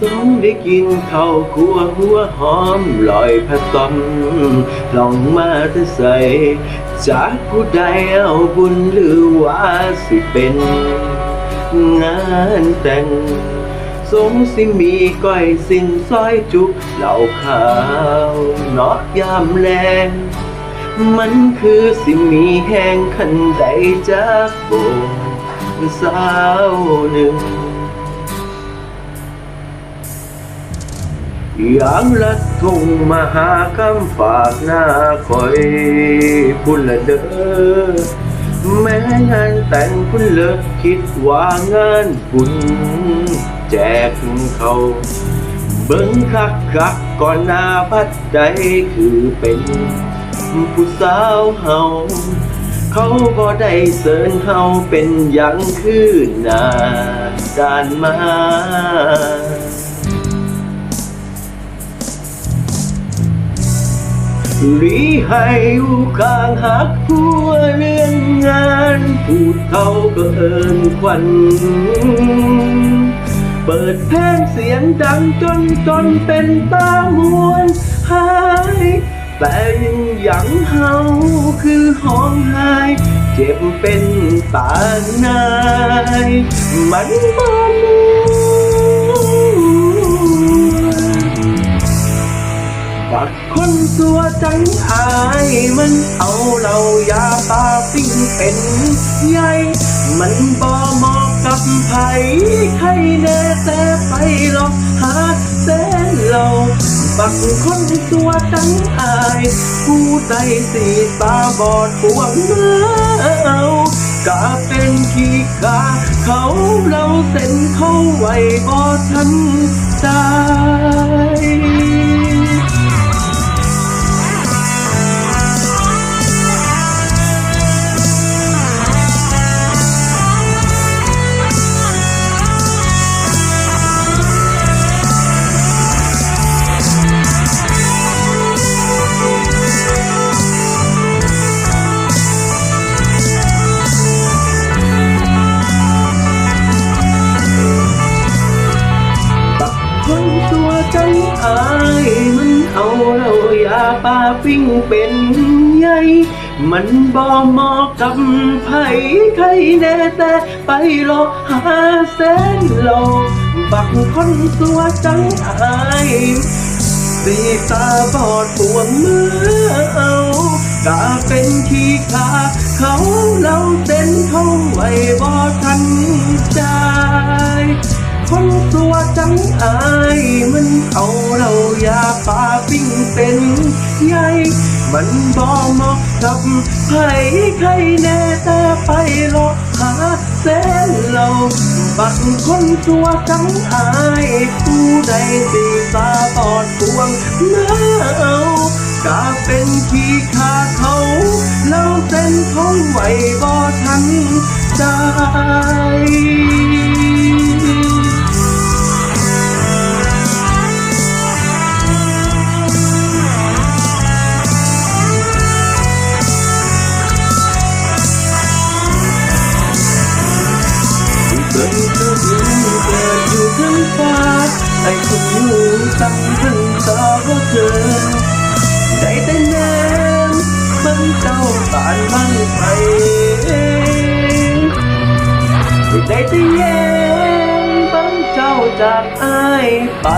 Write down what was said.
สมได้กินข้าวคั่วหัวหอมลอยผัดต้มลองมาแต่ใส่จากผู้ใดเอาบุญหรือว่าสิเป็นงานแต่งสมสิมีก้อยสินซอยจุกเหล่าขาวเนาะยามแลงมันคือสิมีแห่งขันใดจากโบสาวหนึ่ง อย่างละทุ่งมาหาคำฝากหน้าคอยพุ่นละเด้อแม้งานแต่งพุ่นเลิกคิดว่างานบุญแจกเขาเบิ่งคักคักก่อนหน้าพัดใจคือเป็นผู้สาวเฮาเขาก็ได้เสร์นเฮาเป็นอย่างคือหน้าด้านมา หรีให้อยู่ข้างหักผัวเรื่องงานพูดเขาก็เอินควัน เปิดเพลงเสียงดังจนจนเป็นตามวนหายแต่ยังหยังเฮาคือห้องไห้เจ็บเป็นตานายมันบ่ม บักคนสัวจังอายมันเอาเรายาปาปิ้งเป็นใหญ่มันบ่เหมาะกับไผใครแน่แต่ไปหลอกหาแสนเราบักคนสัวจังอายผู้ใดสีตาบอดปวงเมื่อเอาก็เป็นขี้กาเขาเราเส้นเขาไว้บ่ทันใจ เอาเรายาปาปิ้งเป็นใหญ่มันบ่เหมาะกับไผใครแน่แต่ไปรอหาแสนโลอบักคนตัวจังอายสีตาบอดปวงเมื่อเอากาเป็นขี้ขาเขาเราเส้นเขาไว้บ่ทันใจ คนตัวจังอายมันเอาเรายาปาปิ้งเป็นใหญ่มันบ่เหมาะกับไผใครแน่แต่ไปรอกหาแสนเราบักคนตัวจังอายผู้ใดสีตาบอดปวงเมื่อเอากาเป็นขี้ขาเขาเราเส้นเขาไหวบ่ทันใจ ไอ้คนอยู่ตั้งถึงตาว่าเธอได้แต่แนมมันเจ้าตานมันไปได้แต่แย้มบังเจ้าจากอายไป